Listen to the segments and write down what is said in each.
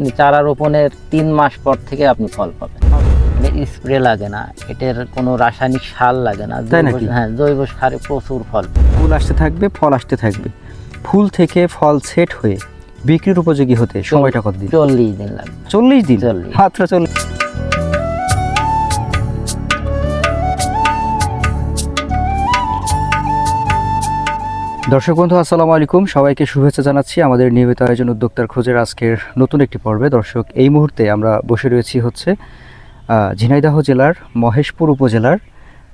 আপনি চারা রোপণের তিন মাস পর থেকে আপনি ফল পাবেন। স্প্রে লাগে না এটার কোনো রাসায়নিক সার লাগে না? হ্যাঁ জৈব সারে প্রচুর ফল ফুল আসতে থাকবে ফল আসতে থাকবে। ফুল থেকে ফল সেট হয়ে বিক্রির উপযোগী হতে সময়টা কত দিন চল্লিশ দিন লাগবে। চল্লিশ দিন? চল্লিশ। মাত্র চল্লিশ দর্শক বন্ধু আসসালামু আলাইকুম। সবাইকে শুভেচ্ছা জানাচ্ছি আমাদের নিয়মিত আয়োজন উদ্যোক্তার খোঁজের আজকের নতুন একটি পর্বে। দর্শক এই মুহূর্তে আমরা বসে রয়েছি হচ্ছে ঝিনাইদহ জেলার মহেশপুর উপজেলার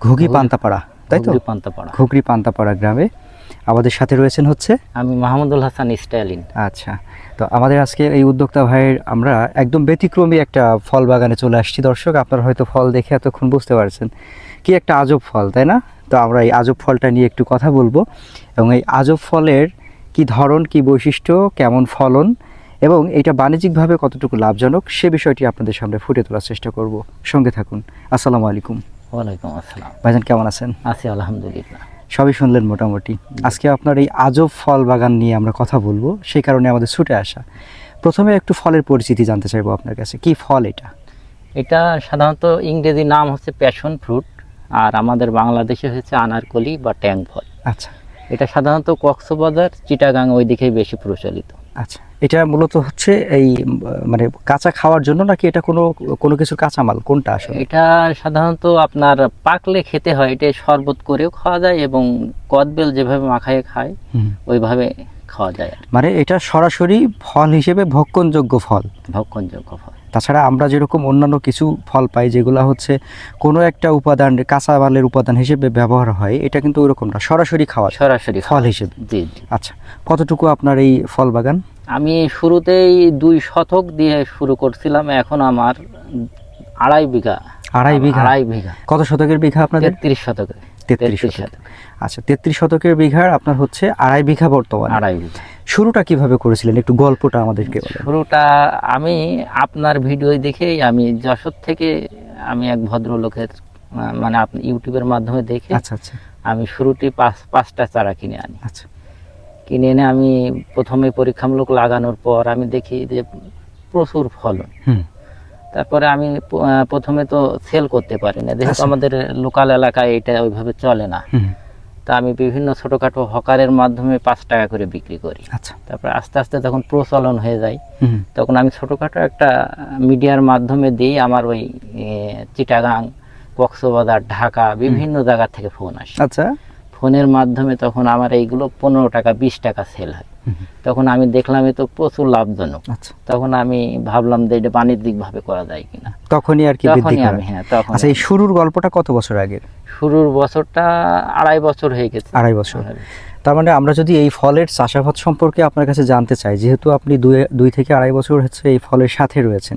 ঘুগি ঘুগি- পান্তাপাড়া তাই তো? পান্তাপাড়া। ঘুগরি পান্তাপাড়া গ্রামে। আমাদের সাথে রয়েছেন হচ্ছে? আমি মাহমুদুল হাসান স্টাইলিন আচ্ছা তো আমাদের আজকে এই উদ্যোক্তা ভাইয়ের আমরা একদম ব্যতিক্রমী একটা ফল বাগানে চলে আসছি। দর্শক আপনারা হয়তো ফল দেখে এতক্ষণ বুঝতে পারছেন। কি একটা আজব ফল তাই না? তো আমরা এই আজব ফলটা নিয়ে একটু কথা বলব। এবং এই আজব ফলের কি ধরন কি বৈশিষ্ট্য কেমন ফলন এবং এটা বাণিজ্যিকভাবে কতটুকু লাভজনক সে বিষয়টি আপনাদের সামনে ফুটে তোলার চেষ্টা করব। সঙ্গে থাকুন। আসসালামু আলাইকুম। ওয়ালাইকুম আসসালাম। ভাইজান কেমন আছেন? আছি আলহামদুলিল্লাহ। সবই শুনলেন মোটামুটি। আজকে আপনার এই আজব ফল বাগান নিয়ে আমরা কথা বলব সেই কারণে আমাদের ছুটে আসা। প্রথমে একটু ফলের পরিচিতি জানতে চাইব আপনার কাছে। কি ফল এটা? এটা সাধারণত ইংরেজি নাম হচ্ছে প্যাশন ফ্রুট আর আমাদের বাংলাদেশে হচ্ছে আনারকলি বা ট্যাং ফল। আচ্ছা। এটা সাধারণত কক্সবাজার চিটাগাং ওই দিকেই বেশি প্রচলিত। আচ্ছা এটা মূলত হচ্ছে এই মানে কাঁচা খাওয়ার জন্য নাকি এটা কোনো কোনো কিছুর কাঁচামাল? কোনটা আসলে? এটা সাধারণত আপনার পাকলে খেতে হয় এটা শরবত করেও খাওয়া যায় এবং কদবেল যেভাবে মাখায় খায় ওইভাবে খাওয়া যায় মানে এটা সরাসরি ফল হিসেবে ভক্ষণযোগ্য ফল? ভক্ষণযোগ্য ফল। তাছাড়া আমরা যেরকম অন্যান্য কিছু ফল পাই যেগুলো হচ্ছে কোনো একটা উপাদান কাঁচা মালের উপাদান হিসেবে ব্যবহার হয় এটা কিন্তু ওরকম না সরাসরি খাওয়া সরাসরি ফল হিসেবে। জি আচ্ছা কতটুকু আপনার এই ফল বাগান? আমি শুরুতেই দুই শতক দিয়ে শুরু করছিলাম এখন আমার আড়াই বিঘা। আড়াই বিঘা? আড়াই বিঘা। কত শতকের বিঘা আপনাদের? তেত্রিশ শতকে। তেত্রিশ তেত্রিশ শতক। আচ্ছা তেত্রিশ শতকের বিঘার আপনার হচ্ছে আড়াই বিঘা বর্তমান। আড়াই বিঘা। শুরুটা কীভাবে করেছিলেন? একটু গল্পটা আমাদেরকে বলেন। শুরুটা আমি আপনার ভিডিও দেখেই আমি যশোর থেকে আমি এক ভদ্রলোকের মানে আপনি ইউটিউবের মাধ্যমে দেখে আচ্ছা আচ্ছা। আমি শুরুটি পাঁচ পাঁচটা চারা কিনে আনি। আচ্ছা। কিনে এনে আমি প্রথমে পরীক্ষামূলক লাগানোর পর আমি দেখি যে প্রচুর ফলন। তারপরে আমি প্রথমে তো সেল করতে পারি না। যেহেতু আচ্ছা। আমাদের লোকাল এলাকায় এটা ওইভাবে চলে না। তা আমি বিভিন্ন ছোটোখাটো হকারের মাধ্যমে পাঁচ টাকা করে বিক্রি করি। আচ্ছা। তারপরে আস্তে আস্তে যখন প্রচলন হয়ে যায়। তখন আমি ছোটোখাটো একটা মিডিয়ার মাধ্যমে দিই আমার ওই চিটাগাং কক্সবাজার ঢাকা বিভিন্ন জায়গা থেকে ফোন আসে। আচ্ছা। ফোনের মাধ্যমে তখন আমার এইগুলো পনেরো টাকা বিশ টাকা সেল হয়। তখন আমি দেখলাম এ তো প্রচুর লাভজনক। আচ্ছা। তখন আমি ভাবলাম যে এটা বাণিজ্যিকভাবে করা যায় কিনা। তখনই আর কি তখনই আমি হ্যাঁ তখন আচ্ছা এই শুরুর গল্পটা কত বছর আগের? শুরুর বছরটা আড়াই বছর হয়ে গেছে। আড়াই বছর। তার মানে আমরা যদি এই ফলের চাষাবাদ সম্পর্কে আপনার কাছে জানতে চাই যেহেতু আপনি দুই দুই থেকে আড়াই বছর হচ্ছে এই ফলের সাথে রয়েছেন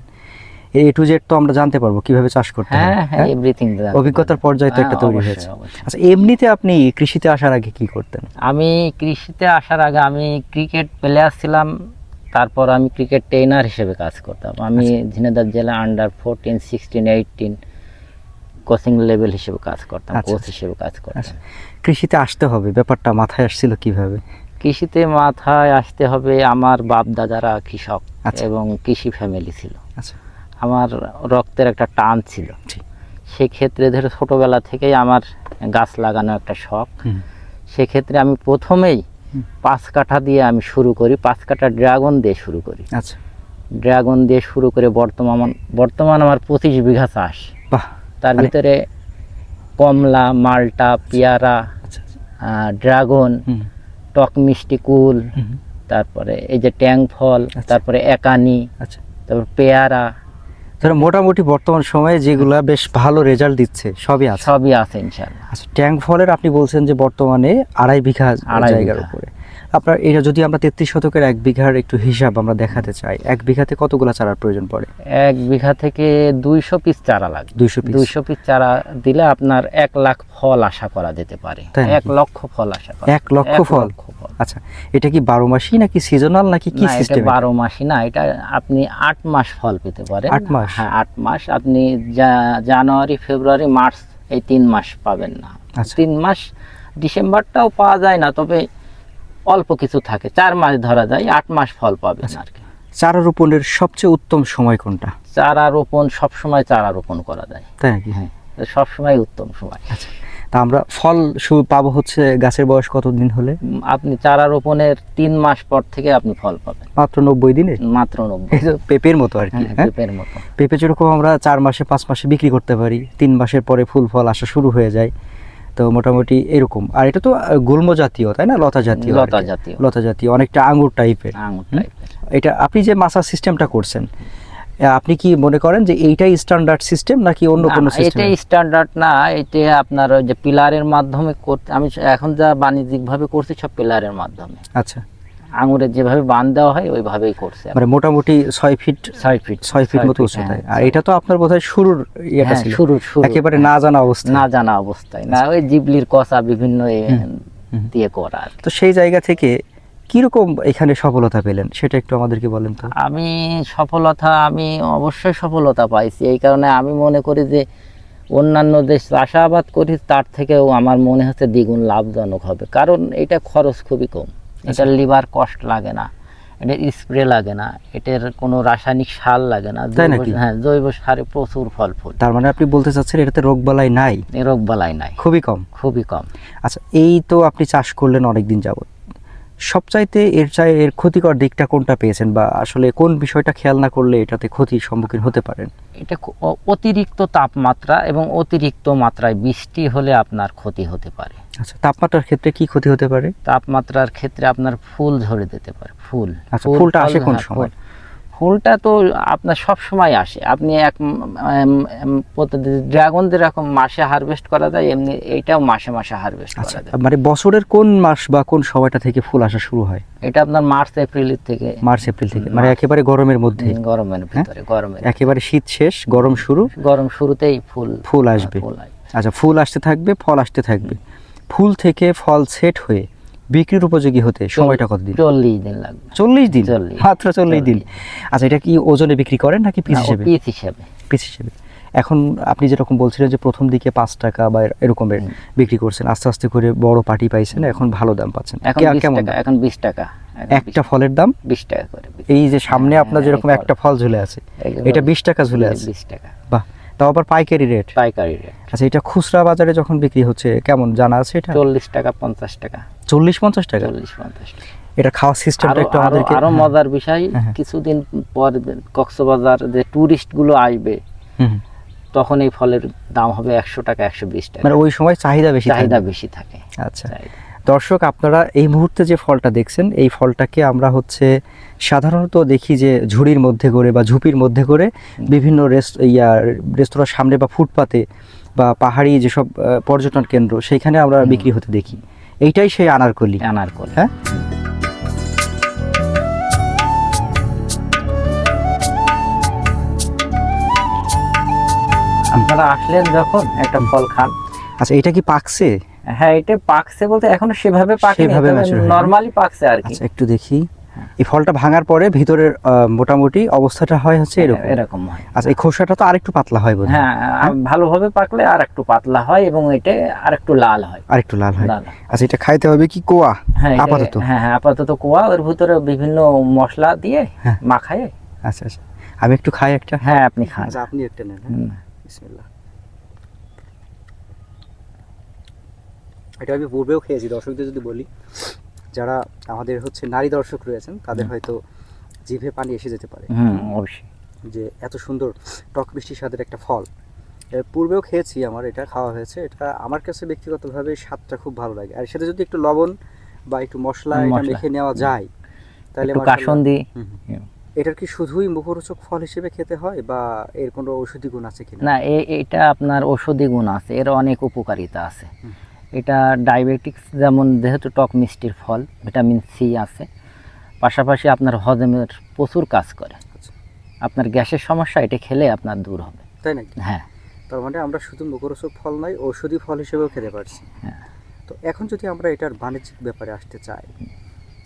এ টু জেড তো আমরা জানতে পারব কীভাবে চাষ করতে হ্যাঁ। হ্যাঁ এভরিথিং অভিজ্ঞতার পর্যায়ে তো একটা তৈরি হয়েছে। আচ্ছা এমনিতে আপনি কৃষিতে আসার আগে কি করতেন? আমি কৃষিতে আসার আগে আমি ক্রিকেট প্লেয়ার ছিলাম তারপর আমি ক্রিকেট ট্রেনার হিসেবে কাজ করতাম। আমি আচ্ছা। ঝিনাইদহ জেলা under fourteen sixteen eighteen coaching level হিসেবে কাজ করতাম আচ্ছা, কোচ হিসেবে কাজ করতাম। আচ্ছা কৃষিতে আসতে হবে ব্যাপারটা মাথায় আসছিল কীভাবে? কৃষিতে মাথায় আসতে হবে আমার বাপ দাদারা কৃষক আচ্ছা। এবং কৃষি ফ্যামিলি ছিল। আচ্ছা। আমার রক্তের একটা টান ছিল। সেক্ষেত্রে ধরো ছোটোবেলা থেকেই আমার গাছ লাগানো একটা শখ। সেক্ষেত্রে আমি প্রথমেই পাঁচ কাঠা দিয়ে আমি শুরু করি পাঁচ কাঠা ড্রাগন দিয়ে শুরু করি। আচ্ছা। ড্রাগন দিয়ে শুরু করে বর্তমান বর্তমান আমার পঁচিশ বিঘা চাষ। তার মানে- ভিতরে কমলা মালটা পেয়ারা আচ্ছা ড্রাগন টক মিষ্টি কুল তারপরে এই যে ট্যাং ফল আচ্ছা। তারপরে একানি আচ্ছা। তারপর পেয়ারা ধরো মোটামুটি বর্তমান সময়ে যেগুলা বেশ ভালো রেজাল্ট দিচ্ছে সবই আছে। সবই আছে ইনশাল্লাহ আচ্ছা ট্যাঙ্ক ফলের আপনি বলছেন যে বর্তমানে আড়াই বিঘা আড়াই জায়গার। উপরে। আপনার এটা যদি আমরা তেত্রিশ শতকের এক বিঘার একটু হিসাব আমরা দেখাতে চাই এক বিঘাতে কতগুলো চারার প্রয়োজন পড়ে? এক বিঘা থেকে দুইশো পিস চারা লাগবে। দুইশো পিস। দুইশো পিস চারা দিলে আপনার এক লাখ ফল আশা করা যেতে পারে। এক লক্ষ ফল আশা করা। এক লক্ষ ফল? আচ্ছা এটা কি বারো মাসই নাকি সিজনাল নাকি কি সিস্টেম বারো মাসই না এটা আপনি আট মাস ফল পেতে পারেন। আট মাস? হ্যাঁ আট মাস। আপনি জানুয়ারি ফেব্রুয়ারি মার্চ এই তিন মাস পাবেন না। আচ্ছা। তিন মাস ডিসেম্বরটাও পাওয়া যায় না তবে অল্প কিছু থাকে। চার মাস ধরা যায় আট মাস ফল পাবেন আচ্ছা। আর কি। চারা রোপণের সবচেয়ে উত্তম সময় কোনটা? চারা রোপণ সবসময় চারা রোপণ করা যায়। তাই নাকি? হ্যাঁ সবসময় উত্তম সময়। তা আমরা ফল পাবো হচ্ছে গাছের বয়স কতদিন হলে? আপনি চারা রোপণের তিন মাস পর থেকে আপনি ফল পাবেন। মাত্র নব্বই দিনে? মাত্র নব্বই। পেঁপের মতো আর কি হ্যাঁ, হ্যাঁ? পেঁপের মতো। পেঁপে যেরকম আমরা চার মাসে পাঁচ মাসে বিক্রি করতে পারি তিন মাসের পরে ফুল ফল আসা শুরু হয়ে যায় তো মোটামুটি এরকম। আর এটা তো গুল্ম জাতীয় তাই না? লতা জাতীয় লতা জাতীয়। লতা জাতীয় অনেকটা আঙ্গুর টাইপের আঙুর টাইপের এটা আপনি যে মাসার সিস্টেমটা করছেন আপনি কি মনে করেন যে এইটাই স্ট্যান্ডার্ড সিস্টেম নাকি অন্য কোনো সিস্টেম এটাই স্ট্যান্ডার্ড না এটা আপনার যে পিলারের মাধ্যমে করতে আমি এখন যা বাণিজ্যিক ভাবে করছি সব পিলারের মাধ্যমে। আচ্ছা। আঙুরের যেভাবে বান দেওয়া হয় ওইভাবেই করছে মানে মোটামুটি ছয় ফিট ছয় ফিট ছয় ফিট মতো উচ্চতায় হ্যাঁ, আর এটা তো আপনার বোধহয় শুরুর ইয়েটা হ্যাঁ, ছিল। শুরু শুরু একেবারে না জানা অবস্থা না জানা অবস্থায়। না ওই জিবলির কষা বিভিন্ন দিয়ে করা তো সেই জায়গা থেকে কীরকম এখানে সফলতা পেলেন? সেটা একটু আমাদেরকে বলেন তো। আমি সফলতা আমি অবশ্যই সফলতা পাইছি। এই কারণে আমি মনে করি যে অন্যান্য দেশ চাষাবাদ করি তার থেকেও আমার মনে হচ্ছে দ্বিগুণ লাভজনক হবে। কারণ এটা খরচ খুবই কম। এটা লিভার কষ্ট লাগে না। এটা স্প্রে লাগে না। এটার কোনো রাসায়নিক সার লাগে না? হ্যাঁ জৈব সারে প্রচুর ফল ফুল তার মানে আপনি বলতে চাচ্ছেন এটাতে রোগ বালাই নাই? রোগ বালাই নাই। খুবই কম। খুবই কম। আচ্ছা এই তো আপনি চাষ করলেন অনেকদিন যাবত সবচাইতে এর চাই এর ক্ষতিকর দিকটা কোনটা পেয়েছেন বা আসলে কোন বিষয়টা খেয়াল না করলে এটাতে ক্ষতির সম্মুখীন হতে পারেন? এটা অতিরিক্ত তাপমাত্রা এবং অতিরিক্ত মাত্রায় বৃষ্টি হলে আপনার ক্ষতি হতে পারে। আচ্ছা তাপমাত্রার ক্ষেত্রে কি ক্ষতি হতে পারে? তাপমাত্রার ক্ষেত্রে আপনার ফুল ঝরে দিতে পারে ফুল। আচ্ছা, ফুলটা ফল, আসে কোন সময়? ফুল। ফুলটা তো আপনার সব সময় আসে। আপনি এক ড্রাগন যেরকম মাসে হারভেস্ট করা যায় এমনি এইটাও মাসে মাসে হারভেস্ট আচ্ছা করা যায়। মানে বছরের কোন মাস বা কোন সময়টা থেকে ফুল আসা শুরু হয়? এটা আপনার মার্চ এপ্রিলের থেকে। মার্চ এপ্রিল থেকে মানে একেবারে গরমের মধ্যে। গরমের ভিতরে গরমের একেবারে শীত শেষ গরম শুরু? গরম শুরুতেই ফুল ফুল আসবে। ফুল আসবে। আচ্ছা ফুল আসতে থাকবে ফল আসতে থাকবে। ফুল থেকে ফল সেট হয়ে বিক্রির উপযোগী হতে সময়টা কতদিন চল্লিশ দিন লাগবে। চল্লিশ দিন। মাত্র চল্লিশ দিন। আচ্ছা এটা কি ওজনে বিক্রি করেন নাকি পিস হিসেবে? পিস হিসেবে। পিস হিসেবে। এখন আপনি যেরকম বলছিলেন যে প্রথম দিকে পাঁচ টাকা বা এরকমের বিক্রি করছেন আস্তে আস্তে করে বড় পার্টি পাইছেন এখন ভালো দাম পাচ্ছেন। এখন বিশ কেমন টাকা এখন বিশ টাকা। একটা ফলের দাম? বিশ টাকা করে এই যে সামনে হ্যাঁ, আপনার হ্যাঁ, যেরকম একটা ফল। ঝুলে আছে এটা বিশ টাকা ঝুলে আছে? বিশ টাকা। বাহ তাও আবার পাইকারি রেট? পাইকারি রেট। আচ্ছা এটা খুচরা বাজারে যখন বিক্রি হচ্ছে কেমন জানা আছে এটা? চল্লিশ টাকা পঞ্চাশ টাকা। চল্লিশ পঞ্চাশ টাকা? চল্লিশ পঞ্চাশ টাকা। এটা খাওয়ার সিস্টেমটা একটু আমাদেরকে আরও হ্যাঁ। মজার বিষয় হ্যাঁ, হ্যাঁ। কিছুদিন পর কক্সবাজার যে টুরিস্টগুলো আসবে। তখন এই ফলের দাম হবে একশো টাকা একশো বিশ টাকা। মানে ওই সময় চাহিদা বেশি চাহিদা বেশি থাকে। আচ্ছা। দর্শক আপনারা এই মুহূর্তে যে ফলটা দেখছেন এই ফলটাকে আমরা হচ্ছে সাধারণত দেখি যে ঝুড়ির মধ্যে করে বা ঝুপির মধ্যে করে বিভিন্ন রেস্ট ইয়া রেস্তোরাঁর সামনে বা ফুটপাতে বা পাহাড়ি যেসব পর্যটন কেন্দ্র সেইখানে আমরা বিক্রি হতে দেখি। এইটাই সেই আনারকলি। আনার করে হ্যাঁ? আপনারা আসলেন যখন একটা ফল খান। আচ্ছা এটা কি পাকছে? হ্যাঁ এটা পাকছে বলতে এখনও সেভাবে পাকছে সেভাবে। নর্মালি পাকছে আর কি। আচ্ছা একটু দেখি। এই ফলটা ভাঙার পরে ভিতরের মোটামুটি অবস্থাটা হয় হচ্ছে এরকম। এরকম হয়। আচ্ছা এই খোসাটা তো আরেকটু পাতলা হয় বোধ হ্যাঁ আর ভালোভাবে পাকলে আর একটু পাতলা হয় এবং এটা আর একটু লাল হয়। আর একটু লাল হয়। আচ্ছা এটা খাইতে হবে কি কোয়া? হ্যাঁ আপাতত। হ্যাঁ হ্যাঁ আপাতত কোয়া। ওর ভিতরে বিভিন্ন মশলা দিয়ে হ্যাঁ। মাখায়। আচ্ছা আচ্ছা। আমি একটু খাই একটা। হ্যাঁ আপনি খান। আচ্ছা আপনি একটা নেন হ্যাঁ? বিসমিল্লাহ। এটা আমি পূর্বেও খেয়েছি দর্শকদের যদি বলি। যারা আমাদের হচ্ছে নারী দর্শক রয়েছেন তাদের হয়তো জিভে পানি এসে যেতে পারে। অবশ্যই। যে এত সুন্দর টক মিষ্টি স্বাদের একটা ফল। এর পূর্বেও খেয়েছি আমার এটা খাওয়া হয়েছে। এটা আমার কাছে ব্যক্তিগতভাবে স্বাদটা খুব ভালো লাগে। আর সেটা যদি একটু লবণ বা একটু মশলা এটা মেখে নেওয়া যায় তাহলে কাসন্দি। এটার কি শুধুই মুখরোচক ফল হিসেবে খেতে হয় বা এর কোনো ঔষধি গুণ আছে কিনা? না এটা আপনার ঔষধি গুণ আছে। এর অনেক উপকারিতা আছে। এটা ডায়াবেটিক্স যেমন যেহেতু টক মিষ্টির ফল ভিটামিন সি আছে পাশাপাশি আপনার হজমের প্রচুর কাজ করে। আচ্ছা। আপনার গ্যাসের সমস্যা এটা খেলে আপনার দূর হবে। তাই নাকি? হ্যাঁ। তার মানে আমরা শুধু মুখরোচক ফল নয় ঔষধি ফল হিসেবেও খেতে পারছি। হ্যাঁ। তো এখন যদি আমরা এটার বাণিজ্যিক ব্যাপারে আসতে চাই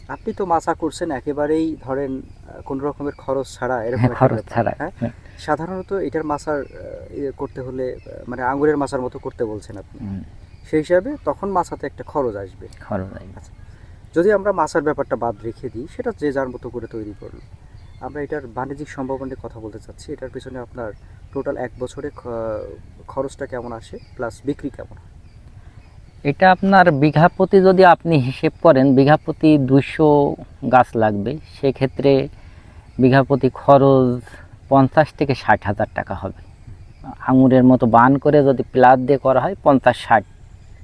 আপনি তো মাছা করছেন একেবারেই ধরেন কোনো রকমের খরচ ছাড়া এরকম হ্যাঁ, খরচ ছাড়া। হ্যাঁ? হ্যাঁ। সাধারণত এটার মাছার ইয়ে করতে হলে মানে আঙুরের মাছার মতো করতে বলছেন আপনি। সেই হিসাবে তখন মাছাতে একটা খরচ আসবে। খরচ আসবে। যদি আমরা মাছার ব্যাপারটা বাদ রেখে দিই সেটা যে যার মতো করে তৈরি করল। আমরা এটার বাণিজ্যিক সম্ভাবনা কথা বলতে চাচ্ছি। এটার পিছনে আপনার টোটাল এক বছরে খরচটা কেমন আসে প্লাস বিক্রি কেমন? এটা আপনার বিঘা প্রতি যদি আপনি হিসেব করেন বিঘা প্রতি দুইশো গাছ লাগবে। সেক্ষেত্রে বিঘা প্রতি খরচ পঞ্চাশ থেকে ষাট হাজার টাকা হবে। আঙুরের মতো বান করে যদি প্লাট দিয়ে করা হয় পঞ্চাশ ষাট।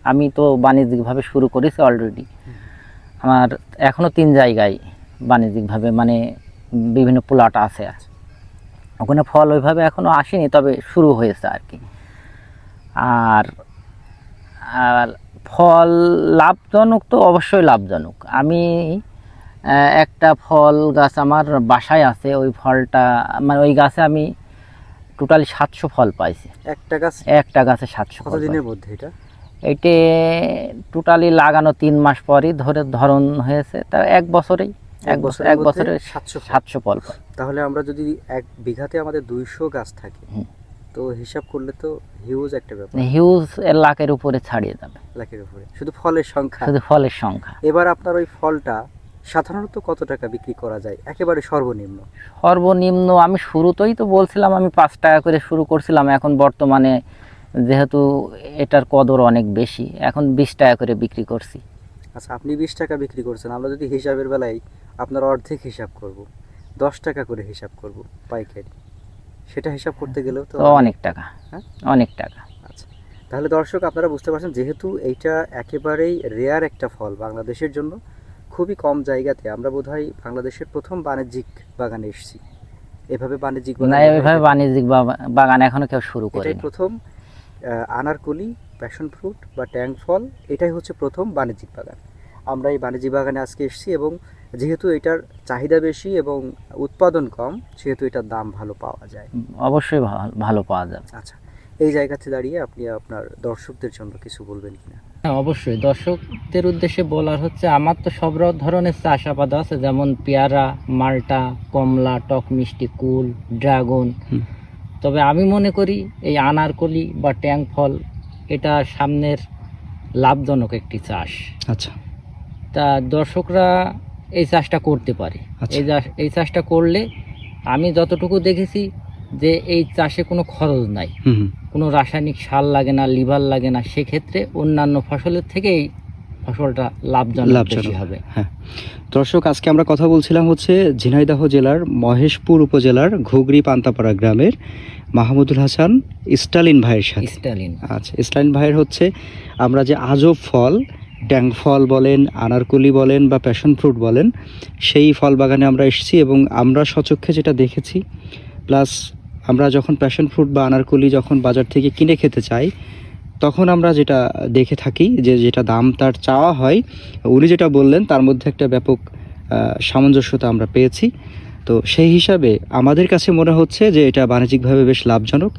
আমি তো বাণিজ্যিকভাবে শুরু করেছি অলরেডি আমার এখনও তিন জায়গায় বাণিজ্যিকভাবে মানে বিভিন্ন প্লট আছে। ওখানে ফল ওইভাবে এখনও আসেনি তবে শুরু হয়েছে আর কি আর আর ফল লাভজনক তো অবশ্যই লাভজনক। আমি একটা ফল গাছ আমার বাসায় আছে ওই ফলটা মানে ওই গাছে আমি টোটালি সাতশো ফল পাইছি। একটা গাছ? একটা গাছে সাতশো কতদিনের মধ্যে এটা? এটি টোটালি লাগানো তিন মাস পরই ধরে ধরন হয়েছে তা এক বছরেই এক বছর এক বছরে সাতশো সাতশো ফল তাহলে আমরা যদি এক বিঘাতে আমাদের দুইশো গাছ থাকে তো হিসাব করলে তো হিউজ একটা ব্যাপার। হিউজ লাখের উপরে ছাড়িয়ে যাবে। লাখের উপরে। শুধু ফলের সংখ্যা। শুধু ফলের সংখ্যা। এবার আপনার ওই ফলটা সাধারণত কত টাকা বিক্রি করা যায়? একেবারে সর্বনিম্ন। সর্বনিম্ন আমি শুরুতেই তো বলছিলাম আমি পাঁচ টাকা করে শুরু করছিলাম এখন বর্তমানে যেহেতু এটার কদর অনেক বেশি এখন বিশ টাকা করে বিক্রি করছি। আচ্ছা আপনি বিশ টাকা বিক্রি করছেন আমরা যদি হিসাবের বেলায় আপনার অর্ধেক হিসাব করব দশ টাকা করে হিসাব করব পাইকারি সেটা হিসাব করতে গেলেও তো অনেক। টাকা হ্যাঁ? অনেক টাকা। আচ্ছা তাহলে দর্শক আপনারা বুঝতে পারছেন যেহেতু এইটা একেবারেই রেয়ার একটা ফল বাংলাদেশের জন্য খুবই কম জায়গাতে আমরা বোধহয় বাংলাদেশের প্রথম বাণিজ্যিক বাগানে এসেছি। এভাবে বাণিজ্যিক না এভাবে বাণিজ্যিক বাগান এখনও কেউ শুরু করে প্রথম আনারকলি প্যাশন ফ্রুট বা ট্যাং ফল এটাই হচ্ছে প্রথম বাণিজ্যিক বাগান। আমরা এই বাণিজ্যিক বাগানে আজকে এসেছি এবং যেহেতু এটার চাহিদা বেশি এবং উৎপাদন কম সেহেতু এটার দাম ভালো পাওয়া যায়। অবশ্যই ভালো পাওয়া যাবে। আচ্ছা এই জায়গাতে দাঁড়িয়ে আপনি আপনার দর্শকদের জন্য কিছু বলবেন কিনা? হ্যাঁ অবশ্যই। দর্শকদের উদ্দেশ্যে বলার হচ্ছে আমার তো সব ধরনের চাষাবাদ আছে যেমন পেয়ারা মাল্টা কমলা টক মিষ্টি কুল ড্রাগন। তবে আমি মনে করি এই আনারকলি বা ট্যাং ফল এটা সামনের লাভজনক একটি চাষ। আচ্ছা। তা দর্শকরা এই চাষটা করতে পারে। আচ্ছা। এই এই চাষটা করলে আমি যতটুকু দেখেছি যে এই চাষে কোনো খরচ নাই। কোনো রাসায়নিক সার লাগে না লিভার লাগে না সেক্ষেত্রে অন্যান্য ফসলের থেকে এই ফসলটা লাভজনক। বেশি হবে। হ্যাঁ। দর্শক আজকে আমরা কথা বলছিলাম হচ্ছে ঝিনাইদহ জেলার মহেশপুর উপজেলার ঘুগরি পান্তাপাড়া গ্রামের মাহমুদুল হাসান স্টালিন ভাইয়ের সাথে। স্টালিন। আচ্ছা স্টালিন ভাইয়ের হচ্ছে আমরা যে আজব ফল ট্যাং ফল বলেন আনারকুলি বলেন বা প্যাশন ফ্রুট বলেন সেই ফল বাগানে আমরা এসেছি এবং আমরা সচক্ষে যেটা দেখেছি প্লাস আমরা যখন প্যাশন ফ্রুট বা আনারকলি যখন বাজার থেকে কিনে খেতে চাই তখন আমরা যেটা দেখে থাকি যে যেটা দাম তার চাওয়া হয়, উনি যেটা বললেন তার মধ্যে একটা ব্যাপক সামঞ্জস্যতা আমরা পেয়েছি। তো সেই হিসাবে আমাদের কাছে মনে হচ্ছে যে এটা বাণিজ্যিকভাবে বেশ লাভজনক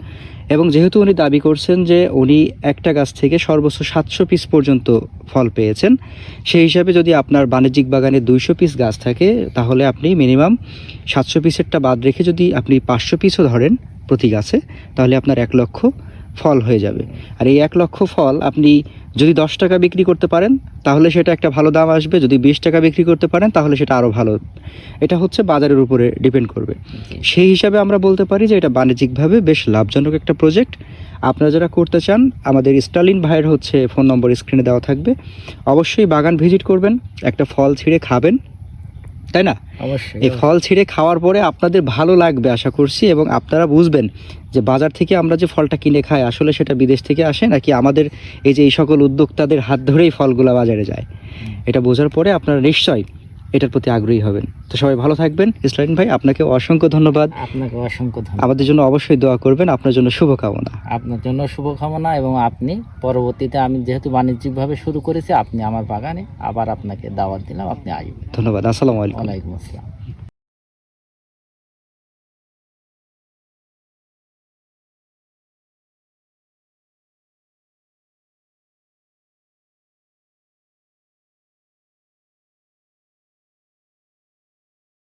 এবং যেহেতু উনি দাবি করছেন যে উনি একটা গাছ থেকে সর্বোচ্চ সাতশো পিস পর্যন্ত ফল পেয়েছেন, সেই হিসাবে যদি আপনার বাণিজ্যিক বাগানে দুইশো পিস গাছ থাকে, তাহলে আপনি মিনিমাম সাতশো পিসেরটা বাদ রেখে যদি আপনি পাঁচশো পিসও ধরেন প্রতি গাছে, তাহলে আপনার এক লক্ষ ফল হয়ে যাবে। আর এই এক লক্ষ ফল আপনি যদি দশ টাকা বিক্রি করতে পারেন, তাহলে সেটা একটা ভালো দাম আসবে। যদি বিশ টাকা বিক্রি করতে পারেন, তাহলে সেটা আরও ভালো। এটা হচ্ছে বাজারের উপরে ডিপেন্ড করবে। সেই হিসাবে আমরা বলতে পারি যে এটা বাণিজ্যিকভাবে বেশ লাভজনক একটা প্রজেক্ট আপনারা যারা করতে চান, আমাদের স্টালিন ভাইয়ের হচ্ছে ফোন নম্বর স্ক্রিনে দেওয়া থাকবে। অবশ্যই বাগান ভিজিট করবেন, একটা ফল ছিঁড়ে খাবেন। তাই না? এই ফল ছিঁড়ে খাওয়ার পরে আপনাদের ভালো লাগবে আশা করছি এবং আপনারা বুঝবেন যে বাজার থেকে আমরা যে ফলটা কিনে খাই আসলে সেটা বিদেশ থেকে আসে নাকি আমাদের এই যে এই সকল উদ্যোক্তাদের হাত ধরেই ফলগুলো বাজারে যায়? এটা বোঝার পরে আপনারা নিশ্চয়ই এটার প্রতি আগ্রহী হবেন। তো সবাই ভালো থাকবেন। ইসলাম ভাই আপনাকে অসংখ্য ধন্যবাদ। আপনাকে অসংখ্য ধন্যবাদ। আমাদের জন্য অবশ্যই দোয়া করবেন। আপনার জন্য শুভকামনা। আপনার জন্য শুভকামনা এবং আপনি পরবর্তীতে আমি যেহেতু বাণিজ্যিকভাবে শুরু করেছি আপনি আমার বাগানে আবার আপনাকে দাওয়াত দিলাম আপনি আসবেন। ধন্যবাদ। আসসালামু আলাইকুম। ওয়ালাইকুম আসসালাম।